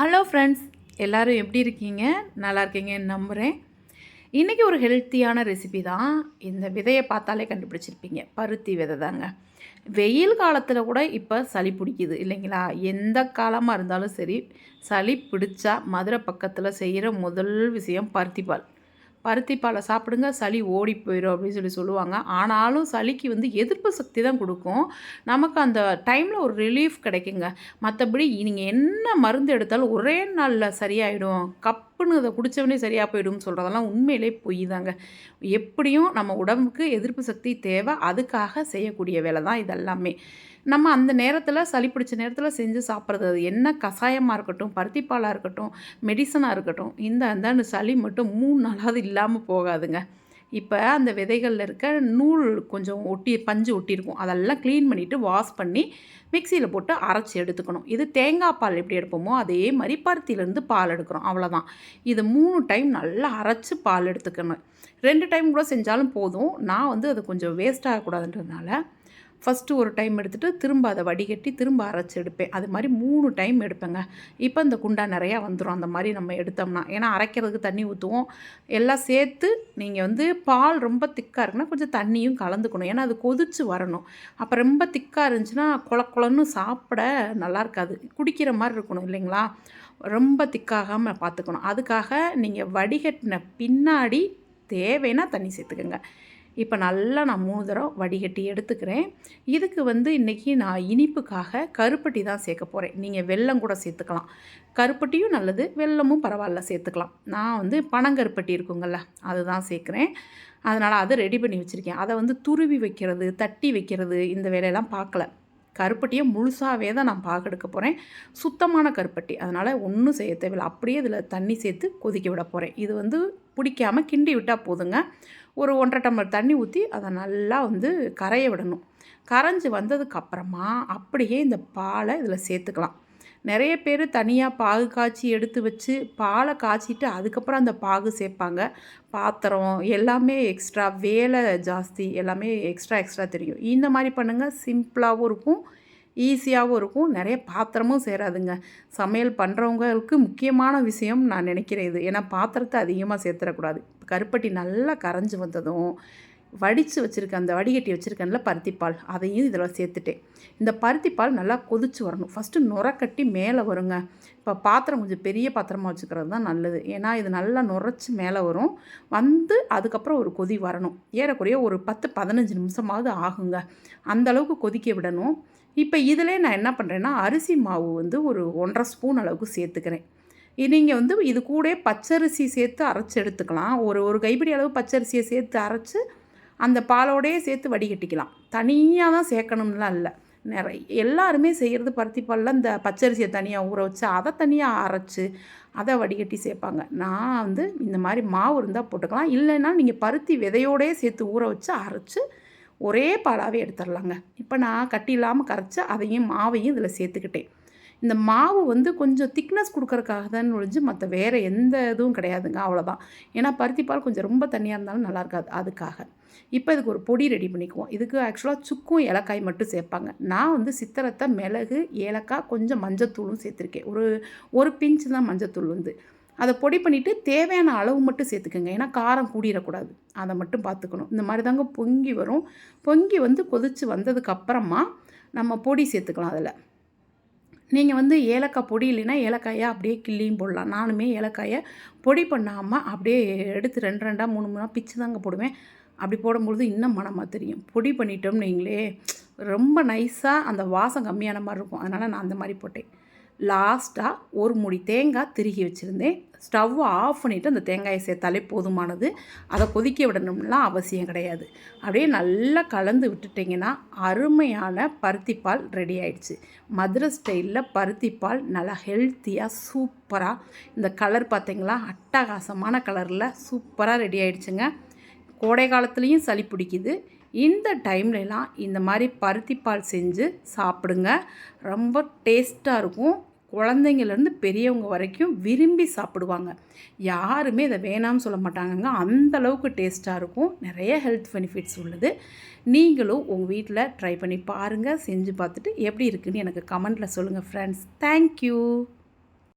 Hello friends எல்லோரும் எப்படி இருக்கீங்க? நல்லா இருக்கீங்கன்னு நம்புகிறேன். இன்றைக்கி ஒரு ஹெல்த்தியான ரெசிபி தான். இந்த விதையை பார்த்தாலே கண்டுபிடிச்சிருப்பீங்க. பருத்தி விதை தாங்க. வெயில் காலத்தில் கூட இப்போ சளி பிடிக்குது இல்லைங்களா? எந்த காலமாக இருந்தாலும் சரி சளி பிடிச்சா மதுரை பக்கத்தில் செய்கிற முதல் விஷயம் பருத்தி பால் பருத்தி பாலை சாப்பிடுங்க சளி ஓடி போயிடும் அப்படின்னு சொல்லி சொல்லுவாங்க. ஆனாலும் சளிக்கு வந்து எதிர்ப்பு சக்தி தான் கொடுக்கும். நமக்கு அந்த டைமில் ஒரு ரிலீஃப் கிடைக்குங்க. மற்றபடி நீங்கள் என்ன மருந்து எடுத்தாலும் ஒரே நாளில் சரியாயிடும். கப் டப்புன்னு அதை குடித்தவனே சரியாக போயிடும்னு சொல்கிறதெல்லாம் உண்மையிலே பொய் தாங்க எப்படியும் நம்ம உடம்புக்கு எதிர்ப்பு சக்தி தேவை அதுக்காக செய்யக்கூடிய வேலை தான் இதெல்லாமே. நம்ம அந்த நேரத்தில் சளி பிடிச்ச நேரத்தில் செஞ்சு சாப்பிட்றது அது என்ன கஷாயமாக இருக்கட்டும் பருத்திப்பாலாக இருக்கட்டும் மெடிசனாக இருக்கட்டும் இந்த அந்த சளி மட்டும் மூணு நாளாவது இல்லாமல் போகாதுங்க. இப்போ அந்த விதைகளில் இருக்க நூல் கொஞ்சம் ஒட்டி பஞ்சு ஒட்டியிருக்கும். அதெல்லாம் க்ளீன் பண்ணிவிட்டு வாஷ் பண்ணி மிக்சியில் போட்டு அரைச்சி எடுத்துக்கணும். இது தேங்காய் பால் எப்படி எடுப்போமோ அதே மாதிரி பருத்தியிலேருந்து பால் எடுக்கிறோம். அவ்வளோதான் இது மூணு டைம் நல்லா அரைச்சி பால் எடுத்துக்கணும். ரெண்டு டைம் கூட செஞ்சாலும் போதும். நான் வந்து அது கொஞ்சம் வேஸ்ட் ஆகக்கூடாதுன்றதுனால ஃபஸ்ட்டு ஒரு டைம் எடுத்துகிட்டு திரும்ப அதை வடிகட்டி திரும்ப அரைச்சி எடுப்பேன். அது மாதிரி மூணு டைம் எடுப்பேங்க. இப்போ இந்த குண்டா நிறையா வந்துடும் அந்த மாதிரி நம்ம எடுத்தோம்னா. ஏன்னா அரைக்கிறதுக்கு தண்ணி ஊற்றுவோம் எல்லாம் சேர்த்து நீங்கள் வந்து பால் ரொம்ப திக்காக இருக்குன்னா கொஞ்சம் தண்ணியும் கலந்துக்கணும். ஏன்னா அது கொதித்து வரணும். அப்போ ரொம்ப திக்காக இருந்துச்சுன்னா குள குளன்னு சாப்பிட நல்லா இருக்காது. குடிக்கிற மாதிரி இருக்கணும் இல்லைங்களா? ரொம்ப திக்காகாமல் பார்த்துக்கணும். அதுக்காக நீங்கள் வடிகட்டின பின்னாடி தேவைன்னா தண்ணி சேர்த்துக்கோங்க. இப்போ நல்லா நான் மூணு தடவை வடிகட்டி எடுத்துக்கிறேன். இதுக்கு வந்து இன்றைக்கி நான் இனிப்புக்காக கருப்பட்டி தான் சேர்க்க போகிறேன் நீங்கள் வெல்லம் கூட சேர்த்துக்கலாம். கருப்பட்டியும் நல்லது வெல்லமும் பரவாயில்ல சேர்த்துக்கலாம். நான் வந்து பனங்கருப்பட்டி இருக்குங்கள்ல அதுதான் சேர்க்குறேன். அதனால் அதை ரெடி பண்ணி வச்சுருக்கேன். அதை வந்து துருவி வைக்கிறது தட்டி வைக்கிறது இந்த வேலையெல்லாம் பார்க்கல. கருப்பட்டியை முழுசாகவே தான் நான் பார்க்க எடுக்க போகிறேன் சுத்தமான கருப்பட்டி. அதனால் ஒன்றும் செய்ய தேவையில்லை. அப்படியே இதில் தண்ணி சேர்த்து கொதிக்க விட போகிறேன் இது வந்து பிடிக்காமல் கிண்டி விட்டால் போதுங்க. ஒரு ஒன்றரை டம்ளர் தண்ணி ஊற்றி அதை நல்லா வந்து கரைய விடணும். கரைஞ்சி வந்ததுக்கப்புறமா அப்படியே இந்த பாலை இதில் சேர்த்துக்கலாம். நிறைய பேர் தனியாக பாகு காய்ச்சி எடுத்து வச்சு பாலை காய்ச்சிட்டு அதுக்கப்புறம் அந்த பாகு சேர்ப்பாங்க. பாத்திரம் எல்லாமே எக்ஸ்ட்ரா வேலை ஜாஸ்தி எல்லாமே எக்ஸ்ட்ரா எக்ஸ்ட்ரா தெரியும். இந்த மாதிரி பண்ணுங்கள் சிம்பிளாகவும் இருக்கும் ஈஸியாகவும் இருக்கும். நிறைய பாத்திரமும் சேராதுங்க. சமையல் பண்ணுறவங்களுக்கு முக்கியமான விஷயம் நான் நினைக்கிறேன் இது. ஏன்னா பாத்திரத்தை அதிகமாக சேர்த்துடக்கூடாது கருப்பட்டி நல்லா கரைஞ்சி வந்ததும் வடித்து வச்சுருக்கேன் அந்த வடிகட்டி வச்சுருக்கேன்ல பருத்திப்பால் அதையும் இதில் சேர்த்துட்டேன். இந்த பருத்திப்பால் நல்லா கொதிச்சு வரணும். ஃபஸ்ட்டு நுரக்கட்டி மேலே வருங்க. இப்போ பாத்திரம் கொஞ்சம் பெரிய பாத்திரமாக வச்சுக்கிறது தான் நல்லது. ஏன்னா இது நல்லா நுரைச்சி மேலே வரும். வந்து அதுக்கப்புறம் ஒரு கொதி வரணும். ஏறக்குறைய ஒரு பத்து பதினஞ்சு நிமிஷமாவது ஆகுங்க. அந்தளவுக்கு கொதிக்க விடணும். இப்போ இதிலே நான் என்ன பண்ணுறேன்னா அரிசி மாவு வந்து ஒரு ஒன்றரை ஸ்பூன் அளவுக்கு சேர்த்துக்கிறேன். நீங்கள் வந்து இது கூட பச்சரிசி சேர்த்து அரைச்சி எடுத்துக்கலாம். ஒரு ஒரு கைப்பிடி அளவு பச்சரிசியை சேர்த்து அரைச்சி அந்த பாலோடையே சேர்த்து வடிகட்டிக்கலாம். தனியாக தான் சேர்க்கணும்லாம் இல்லை. நிறைய எல்லாருமே செய்கிறது பருத்தி பாலில் இந்த பச்சரிசியை தனியாக ஊற வச்சு அதை தனியாக அரைச்சி அதை வடிகட்டி சேர்ப்பாங்க. நான் வந்து இந்த மாதிரி மாவு இருந்தால் போட்டுக்கலாம். இல்லைன்னா நீங்கள் பருத்தி விதையோடையே சேர்த்து ஊற வச்சு அரைச்சி ஒரே பாலாகவே எடுத்துடலாங்க. இப்போ நான் கட்டி இல்லாமல் கரைச்சி அதையும் மாவையும் இதில் சேர்த்துக்கிட்டேன். இந்த மாவு வந்து கொஞ்சம் திக்னஸ் கொடுக்கறக்காக தான் ஒழிஞ்சு மற்ற வேறு எந்த இதுவும் கிடையாதுங்க அவ்வளோதான் ஏன்னா பருத்தி பால் கொஞ்சம் ரொம்ப தண்ணியாக இருந்தாலும் நல்லா இருக்காது அதுக்காக. இப்போ இதுக்கு ஒரு பொடி ரெடி பண்ணிக்குவோம். இதுக்கு ஆக்சுவலாக சுக்கும் ஏலக்காய் மட்டும் சேர்ப்பாங்க. நான் வந்து சித்திரத்தை மிளகு ஏலக்காய் கொஞ்சம் மஞ்சத்தூளும் சேர்த்துருக்கேன். ஒரு ஒரு பிஞ்சு தான் மஞ்சத்தூள் வந்து. அதை பொடி பண்ணிவிட்டு தேவையான அளவு மட்டும் சேர்த்துக்கோங்க. ஏன்னா காரம் கூடிடக்கூடாது. அதை மட்டும் பார்த்துக்கணும். இந்த மாதிரி தாங்க பொங்கி வரும். பொங்கி வந்து கொதித்து வந்ததுக்கப்புறமா நம்ம பொடி சேர்த்துக்கலாம் அதில். நீங்கள் வந்து ஏலக்காய் பொடி இல்லைன்னா ஏலக்காயை அப்படியே கிள்ளியும் போடலாம். நானுமே ஏலக்காயை பொடி பண்ணாமல் அப்படியே எடுத்து ரெண்டு ரெண்டாக மூணு மூணாக பிச்சு தாங்க போடுவேன். அப்படி போடும்பொழுது இன்னும் மனமாக தெரியும். பொடி பண்ணிட்டோம்னு நீங்களே ரொம்ப நைஸாக அந்த வாசம் கம்மியான மாதிரி இருக்கும். அதனால் நான் அந்த மாதிரி போட்டேன். லாஸ்ட்டாக ஒரு முடி தேங்காய் திருகி வச்சுருந்தேன். ஸ்டவ் ஆஃப் பண்ணிவிட்டு அந்த தேங்காயை சேர்த்தாலே போதுமானது. அதை கொதிக்க விடணும்லாம் அவசியம் கிடையாது. அப்படியே நல்லா கலந்து விட்டுட்டிங்கன்னா அருமையான பருத்திப்பால் ரெடி ஆயிடுச்சு. மதுரை ஸ்டைலில் பருத்திப்பால் நல்லா ஹெல்த்தியாக சூப்பராக இந்த கலர் பார்த்திங்களா? அட்டகாசமான கலரில் சூப்பராக ரெடி ஆயிடுச்சுங்க. கோடை காலத்துலேயும் சளி பிடிக்குது. இந்த டைம்லலாம் இந்த மாதிரி பருத்திப்பால் செஞ்சு சாப்பிடுங்க. ரொம்ப டேஸ்ட்டாக இருக்கும். குழந்தைங்கள்லேருந்து பெரியவங்க வரைக்கும் விரும்பி சாப்பிடுவாங்க. யாருமே இதை வேணாம்னு சொல்ல மாட்டாங்கங்க. அந்த அளவுக்கு டேஸ்ட்டாக இருக்கும். நிறைய ஹெல்த் பெனிஃபிட்ஸ் உள்ளது. நீங்களும் உங்கள் வீட்டில் ட்ரை பண்ணி பாருங்கள் செஞ்சு பார்த்துட்டு எப்படி இருக்குன்னு எனக்கு கமெண்ட்டில் சொல்லுங்கள் ஃப்ரெண்ட்ஸ் தேங்க்யூ